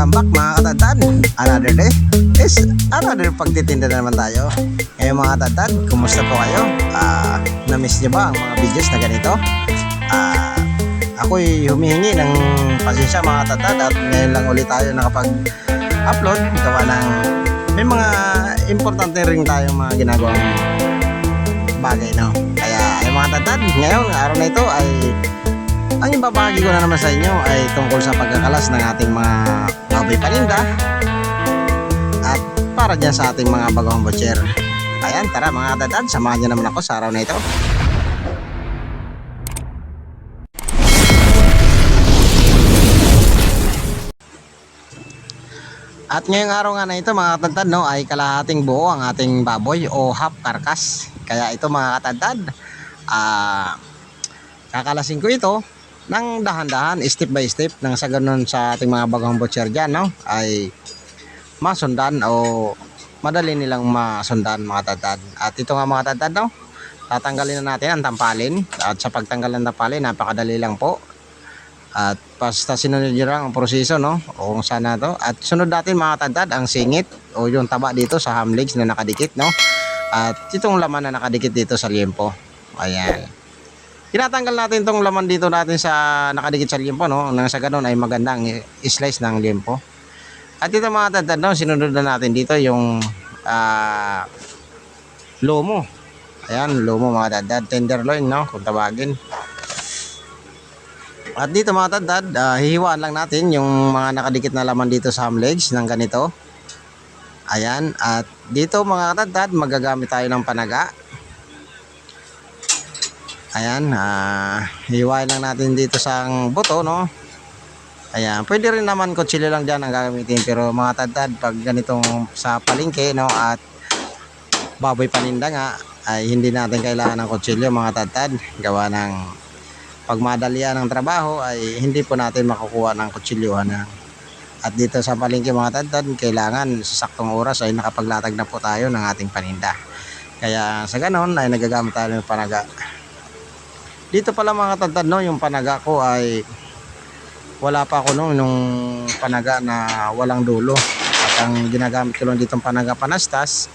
Welcome back mga katadad. Another day is another pagtitinda na naman tayo. Ngayon mga katadad, kumusta po kayo? Ah, na-miss niyo ba ang mga videos na ganito? Ah, ako'y humihingi ng pasensya mga katadad at ngayon lang ulit tayo nakapag-upload. Gawa ng may mga importante rin tayong mga ginagawang bagay, no? Kaya ay mga tatad, ngayon, araw na ito ay ang ibabahagi ko na naman sa inyo ay tungkol sa pagkakalas ng ating mga baboy paninda at para dyan sa ating mga bagong butcher. Ayan, tara mga tatad, samahan niyo naman ako sa araw na ito. At ngayong araw nga na ito mga katantad no, ay kalahating buo ang ating baboy o half karkas. Kaya ito mga katantad, ah kakalasin ko ito ng dahan-dahan, step by step nang sa ganun sa ating mga bagong butcher dyan no, ay masundan o madali nilang masundan mga tatad. At ito nga mga tatad no, tatanggalin na natin ang tampalin at sa pagtanggal ng tampalin napakadali lang po at basta sinunod nyo lang ang proseso, no? O kung saan na to. At sunod natin mga tadad, ang singit o yung taba dito sa ham legs na nakadikit, no? At itong laman na nakadikit dito sa liempo. Ayan. Tinatanggal natin itong laman dito natin sa nakadikit sa liempo, no? Nang sa ganun ay magandang i-slice ng liempo. At ito mga tadad, no? Sinunod na natin dito yung ah lomo. Ayan, lomo mga tadad. Tenderloin, no? Kung tawagin. At dito mga tadad, ah, hihiwaan lang natin yung mga nakadikit na laman dito sa ham legs ng ganito. Ayan, at dito mga tadad, magagamit tayo ng panaga. Ayan, ah, hihiwain lang natin dito sa buto, no? Ayan, pwede rin naman kutsilyo lang dyan ang gagamitin. Pero mga tadad, pag ganitong sa palengke, no? At baboy paninda nga, ay hindi natin kailangan ng kutsilyo mga tadad. Gawa ng pag madalian ng trabaho ay hindi po natin makukuha ng kutsilyuhan. At dito sa palengke mga tadtad, kailangan sa saktong oras ay nakapaglatag na po tayo ng ating paninda. Kaya sa ganon ay nagagamit tayo ng panaga. Dito pala mga tadtad no, yung panaga ko ay wala pa ako no, nung panaga na walang dulo. At ang ginagamit ko lang dito panaga panastas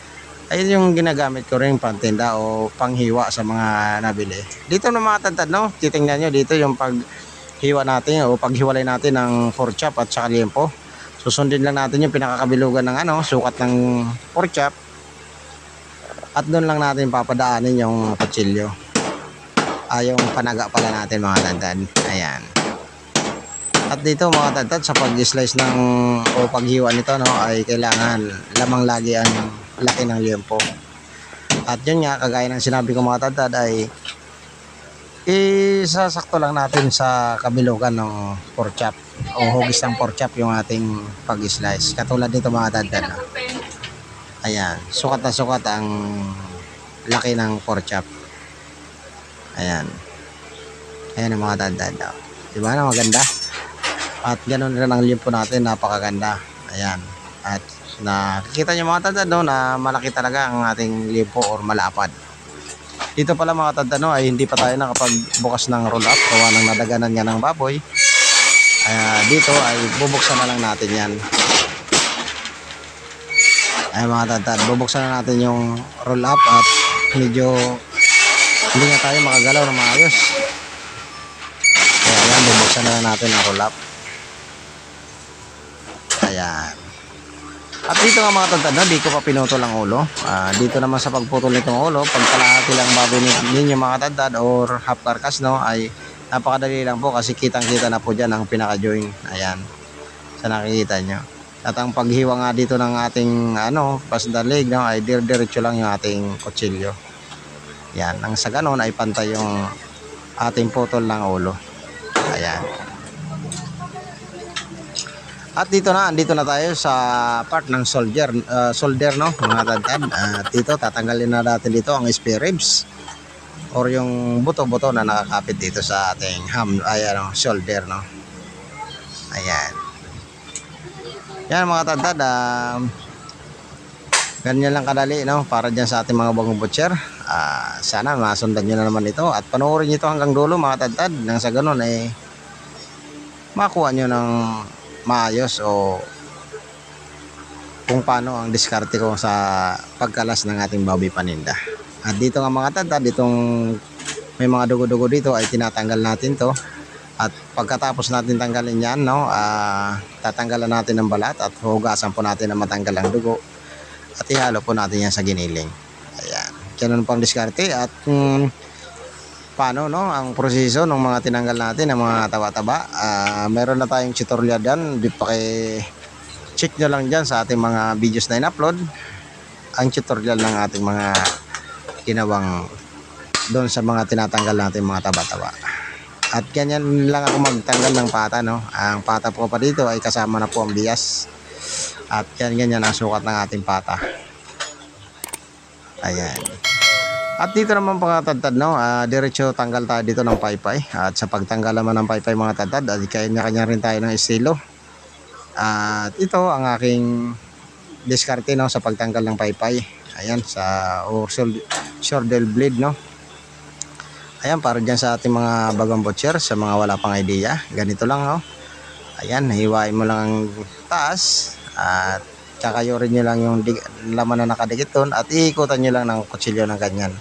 ay yung ginagamit ko rin pantinda o panghiwa sa mga nabili. Dito na mga tantad, no? Titingnan nyo dito yung paghiwa natin o paghiwalay natin ng pork chop at saka liempo. Susundin lang natin yung pinakakabilugan ng ano, sukat ng pork chop. At doon lang natin papadaanin yung kutsilyo. Ah, yung panaga pala natin mga tantad. Ayan. At dito mga tantad, sa pag-slice ng o paghiwa nito, no, ay kailangan lamang lagi ang laki ng liempo. At yun nga, kagaya ng sinabi ko mga tadad ay isasakto lang natin sa kabilugan ng pork chop o hugis ng pork chop yung ating pag-slice. Katulad nito mga tadad. no? Ayan, sukat na sukat ang laki ng pork chop. Ayan. Ayan ang mga tadad. no? Diba na maganda? At ganun rin ang liempo natin, napakaganda. Ayan. At nakikita nyo mga tanda no, na malaki talaga ang ating lipo or malapad. Dito pala mga tanda no, ay hindi pa tayo nakapagbukas ng roll up gawa ng nadaganan nga ng baboy. Kaya dito ay bubuksan na lang natin yan. Ay mga tanda, bubuksan na natin yung roll up at medyo hindi nga tayo makagalaw na maayos. Kaya yan, bubuksan na natin ang roll up. Ayan. At dito nga mga tantad, no, di ko pa pinutol ang ulo. Ah, dito naman sa pagputol nitong ulo, pag kalahati lang baboy ni- ninyo mga tantad or half carcass, no, ay napakadali lang po kasi kitang-kita na po dyan ang pinaka-join. Ayan. Sa nakikita nyo. At ang paghiwa nga dito ng ating ano, pasdalig, no, ay dir-diretso lang yung ating kutsilyo. Yan. Ang sa ganon ay pantay yung ating putol ng ulo. Ayan. At dito na, andito na tayo sa part ng soldier, uh, solder no, mga tantad. At dito, tatanggalin na natin dito ang spare ribs or yung buto-buto na nakakapit dito sa ating ham, ay ano, shoulder, no. Ayan. Yan mga tantad, um, ganyan lang kadali, no, para dyan sa ating mga bagong butcher. Ah, sana masundan nyo na naman ito at panoorin nyo ito hanggang dulo mga tantad. Nang sa ganun, eh, makuha nyo ng maayos o kung paano ang diskarte ko sa pagkalas ng ating baboy paninda. At dito nga mga tata, ditong may mga dugo-dugo dito ay tinatanggal natin to. At pagkatapos natin tanggalin yan, no, ah, tatanggalan natin ng balat at hugasan po natin na matanggal ang dugo. At ihalo po natin yan sa giniling. Ganun po ang diskarte at mm, paano no ang proseso ng mga tinanggal natin ng mga taba-taba. Ah, meron na tayong tutorial diyan. Di pa kay check nyo lang dyan sa ating mga videos na in-upload ang tutorial ng ating mga ginawang doon sa mga tinatanggal natin mga taba-taba. At ganyan lang ako magtanggal ng pata, no? Ang pata po pa dito ay kasama na po ang bias. At yan ganyan ang sukat ng ating pata. Ayan. At dito naman mga tadtad, no? Ah, diretso tanggal tayo dito ng paypay. At sa pagtanggal naman ng paypay mga tadtad, ay kanya-kanya rin tayo ng estilo. At ito ang aking diskarte no sa pagtanggal ng paypay. Ayan sa or shoulder blade no. Ayan para diyan sa ating mga bagong butcher sa mga wala pang idea. Ganito lang no. Ayan, hiwain mo lang ang taas at kakayurin nyo lang yung laman na nakadikit doon at iikutan nyo lang ng kutsilyo ng ganyan.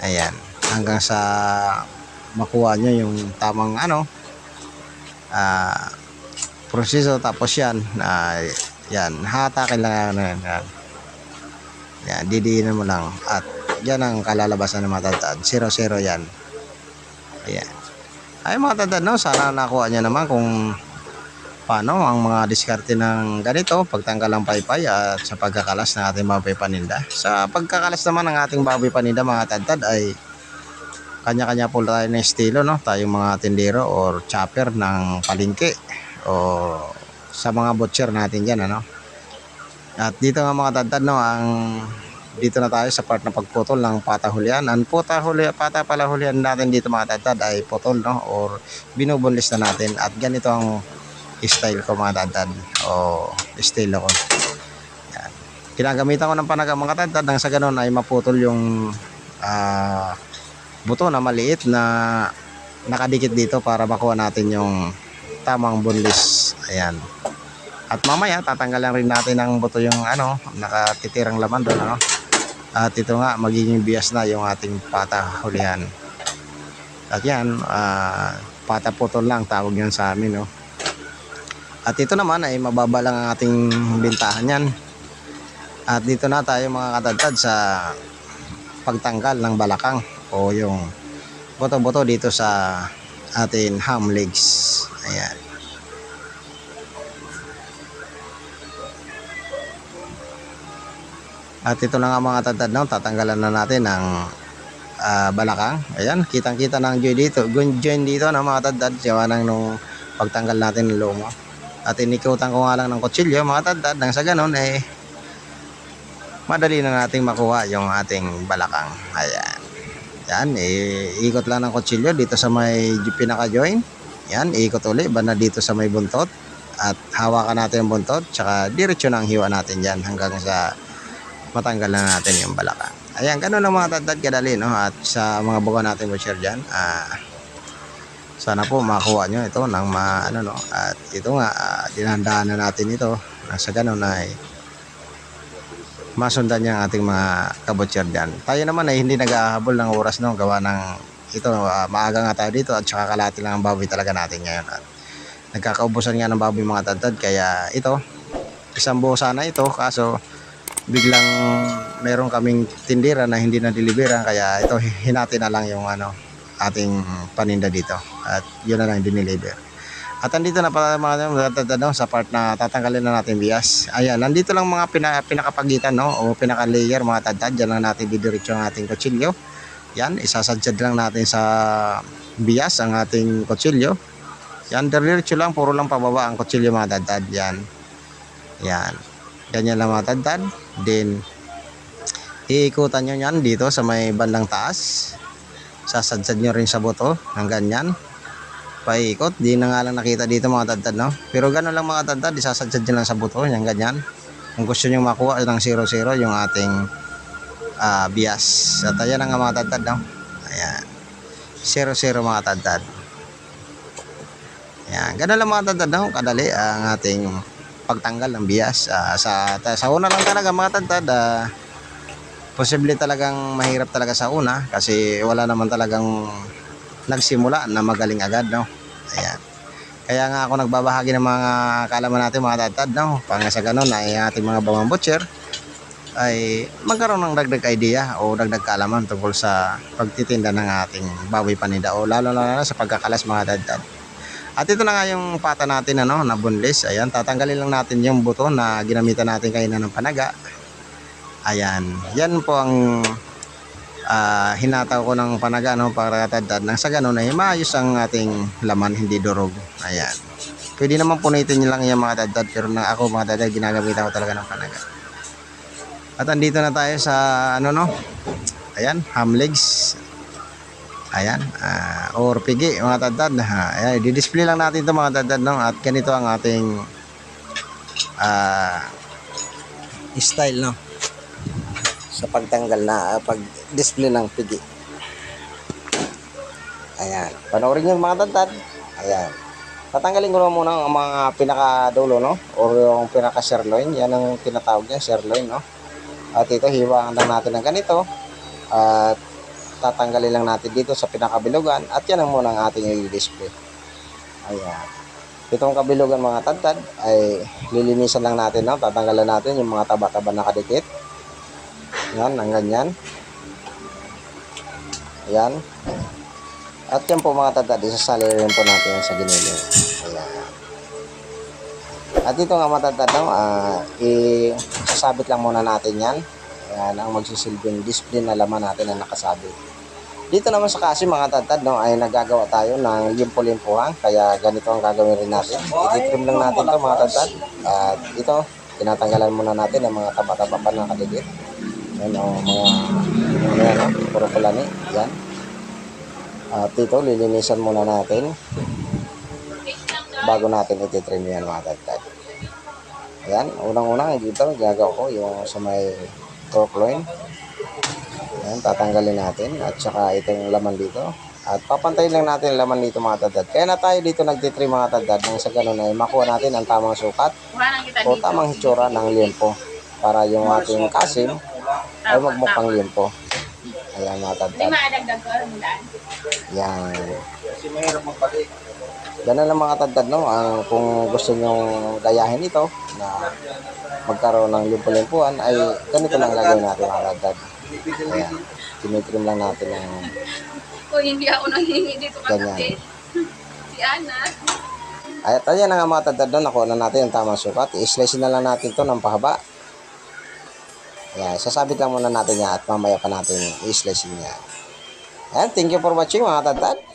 Ayan, hanggang sa makuha nyo yung tamang ano ah proseso. Tapos yan ah, yan. Hatakin lang yan, yan. yan. Didiinan mo lang. At yan ang kalalabasan ng matatad 0-0 yan. Ayan. Ay mga no? Sana nakuha niya naman kung paano ang mga diskarte ng ganito pagtanggal ng paypay at sa pagkakalas ng ating baboy paninda sa pagkakalas naman ng ating baboy paninda mga tatad ay kanya-kanya po tayo ng estilo no? Tayong mga tindero or chopper ng palingke o sa mga butcher natin dyan ano? At dito nga mga tadtad no ang dito na tayo sa part na pagputol ng patahulian ang patahuli, patapalahulian natin dito mga tadtad ay putol no? Or binubunlis na natin. At ganito ang style ko mga tadtad o estilo ko Yan. kinagamitan ko ng panaga mga tadtad nang sa ganun ay maputol yung ah, buto na maliit na nakadikit dito para makuha natin yung tamang bunlis. Ayan. At mamaya tatanggalan rin natin ng buto yung ano, nakatitirang laman doon ano. At ito nga magiging bias na yung ating pata hulihan. At yan, ah, pata putol lang tawag yan sa amin no. At ito naman ay mababa lang ang ating bintahan yan. At dito na tayo mga katadtad sa pagtanggal ng balakang o yung boto-boto dito sa atin ham legs. Ayan. At ito na nga mga tatad no, tatanggalan na natin ng ah, balakang. Ayan, kitang-kita ng joy dito. Join dito ng mga tatad. Siya nang nung pagtanggal natin ng lumo. At inikutan ko nga lang ng kutsilyo mga tatad. Nang sa ganun eh, madali na nating makuha yung ating balakang. Ayan. Yan, eh, ikot lang ng kutsilyo dito sa may pinaka-join. Yan, ikot uli, banda dito sa may buntot. At hawakan natin yung buntot, tsaka diretso na ang hiwa natin dyan hanggang sa matanggal na natin yung balakang. Ayan, ganun ang mga tadtad kadali, no? At sa mga buka natin butcher dyan, ah, sana po makuha nyo ito ng ma, ano, no? At ito nga, ah, dinandaan na natin ito. Nasa ganun ay masundan niya ang ating mga kabutcher dyan. Tayo naman ay hindi nag-ahabol ng oras no, gawa ng ito, ah, maaga nga tayo dito at saka kalati lang ang baboy talaga natin ngayon. At nagkakaubusan nga ng baboy mga tadtad kaya ito, isang buo sana ito kaso biglang meron kaming tindera na hindi na deliveran kaya ito hinati na lang yung ano ating paninda dito at yun na lang dineliver. At andito na pala mga mga no, sa part na tatanggalin na natin bias. Ayan, nandito lang mga pina, pinakapagitan no o pinaka-layer mga tadtad. Diyan lang natin didiretso ang ating kutsilyo. Yan, isasadsad lang natin sa bias ang ating kutsilyo. Yan, diretso lang, puro lang pababa ang kutsilyo mga tadtad. Yan. Yan. Ganyan lang mga tadtad. Then, iikutan nyo yan dito sa may bandang taas. Sasadsad nyo rin sa buto ng ganyan paikot. Di na nga lang nakita dito mga tadtad, no? Pero gano'n lang mga tadtad, isasadsad nyo lang sa buto, yung ganyan. Kung gusto nyo makuha ng 0-0 yung ating ah, bias. At ayan na nga mga tadtad, no? Ayan. 0-0 mga tadtad. Ayan. Gano'n lang mga tadtad, no? Kadali ang ating pagtanggal ng bias. Ah, sa, sa una lang talaga mga tadtad, ah, posible talagang mahirap talaga sa una kasi wala naman talagang nagsimula na magaling agad, no? Ayan. Kaya nga ako nagbabahagi ng mga kalaman natin mga tadtad, no? Pang sa ganun ay ating mga bawang butcher ay magkaroon ng dagdag idea o dagdag kaalaman tungkol sa pagtitinda ng ating baboy paninda o lalo lalo na sa pagkakalas mga dadad. At ito na nga yung pata natin ano, na bunlis. Ayan, tatanggalin lang natin yung buto na ginamitan natin kanina ng panaga. Ayan, yan po ang ah, hinataw ko ng panaga no, para tatad nang sa ganun ay maayos ang ating laman, hindi durog. Ayan. Pwede naman punitin nyo lang yan mga dadad pero na ako mga dadad ginagamitan ko talaga ng panaga. At andito na tayo sa ano no. Ayan, ham legs. Ayan, ah, or pigi mga tadad. Ha, ayan, i-display lang natin 'to mga tadad no at ganito ang ating ah style no sa pagtanggal na ah, pag-display ng pigi. Ayan, panoorin niyo mga tadad. Ayan. Tatanggalin ko na muna ang mga pinaka-dulo, no? Or yung pinaka-sirloin. Yan ang tinatawag niya, sirloin, no? At ito, hiwaan lang natin ng ganito. At tatanggalin lang natin dito sa pinakabilugan. At yan ang muna ang ating i-display. Ayan. Itong kabilugan mga tadtad ay lilinisan lang natin. No? Tatanggalan natin yung mga taba-taba na kadikit. Yan, ang ganyan. Ayan. At yan po mga tadtad, isasali rin po natin yan sa ginilo. Ayan. At ito nga matatad no, ah, isasabit lang muna natin yan. Ayan ang magsisilbing display na laman natin na nakasabit. Dito naman sa kasi mga tatad no, ay nagagawa tayo ng limpo-limpuhan. Kaya ganito ang gagawin rin natin. I-trim lang natin to mga tatad. At ito, tinatanggalan muna natin ang mga taba-taba pa na kaligit. Yan o, mga, ano yan o, puro kulani. Yan. At ito, lilinisan muna natin bago natin ititrim yan mga tatad. Ayan, unang-unang dito gagawa ko yung sa may torque loin. Ayan, tatanggalin natin at saka itong laman dito. At papantayin lang natin laman dito mga tatad. Kaya na tayo dito nagtitrim mga tatad nang sa ganun ay makuha natin ang tamang sukat o dito. tamang hitsura ng liempo para yung ating kasim ay magmukhang liempo. Ayan mga Hindi maadagdag ko ang daan. Yan. Ganun lang mga tadtad, no? Ang, kung gusto nyo gayahin ito na magkaroon ng limpo-limpuan, ay ganito lang gagawin natin mga tadtad. Ayan. Tinitrim lang natin ng Kung hindi ako nanghingi dito Ganyan. kasi si Ana. At ayan na nga mga tadtad, no? nakuha na natin ang tamang sukat. I-slice na lang natin to ng pahaba. Ayan, sasabit lang muna natin yan at mamaya pa natin i-slice niya. Ayan, thank you for watching mga tadtad.